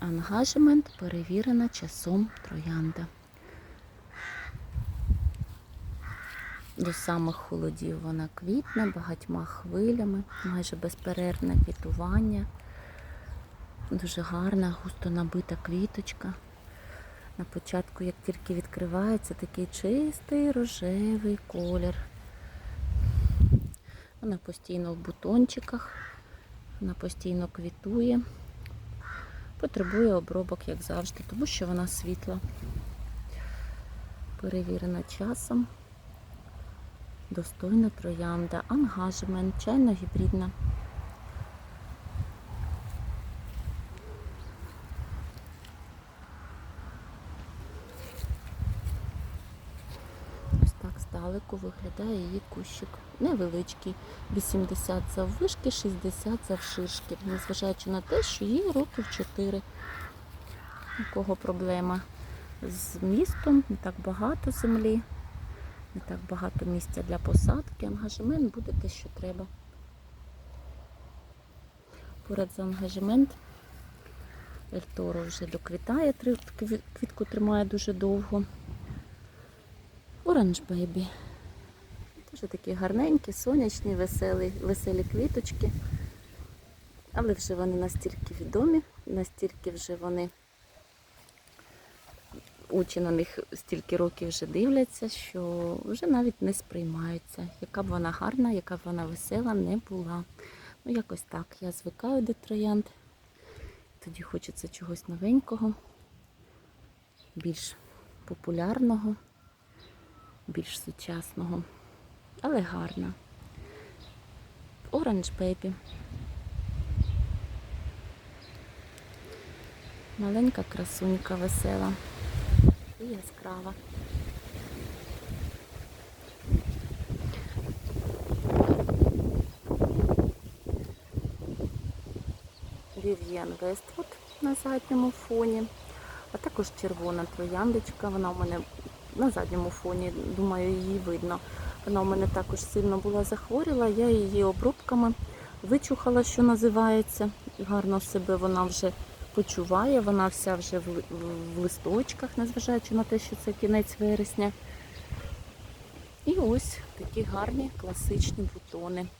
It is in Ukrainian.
Ангажемент перевірена часом троянда. До самих холодів вона квітне багатьма хвилями, майже безперервне квітування. Дуже гарна, густо набита квіточка. На початку, як тільки відкривається, такий чистий рожевий колір. Вона постійно в бутончиках, вона постійно квітує. Потребує обробок, як завжди, тому що вона світла. Перевірена часом. Достойна троянда, ангажемент, чайно-гібридна. Ось так здалеку виглядає її кущик. Невеличкий, 80 заввишки, 60 завширшки. Незважаючи на те, що їй років 4. У кого проблема з містом, не так багато землі, не так багато місця для посадки. Ангажемент буде те, що треба. Поряд за ангажемент Ельторо вже доквітає, квітку тримає дуже довго. Оранж Бейбі. Дуже такі гарненькі, сонячні, веселі, веселі квіточки. Але вже вони настільки відомі, настільки вже вони очі на них стільки років вже дивляться, що вже навіть не сприймаються. Яка б вона гарна, яка б вона весела не була. Ну, якось так. Я звикаю до троянд. Тоді хочеться чогось новенького, більш популярного, більш сучасного, але гарна. Orange Baby. Маленька красунька весела і яскрава. Вів'єн Вествуд на задньому фоні, а також червона трояндочка. Вона у мене на задньому фоні, думаю, її видно. Вона у мене також сильно була захворіла. Я її обробками вичухала, що називається. Гарно себе вона вже почуває. Вона вся вже в, листочках, незважаючи на те, що це кінець вересня. І ось такі гарні класичні бутони.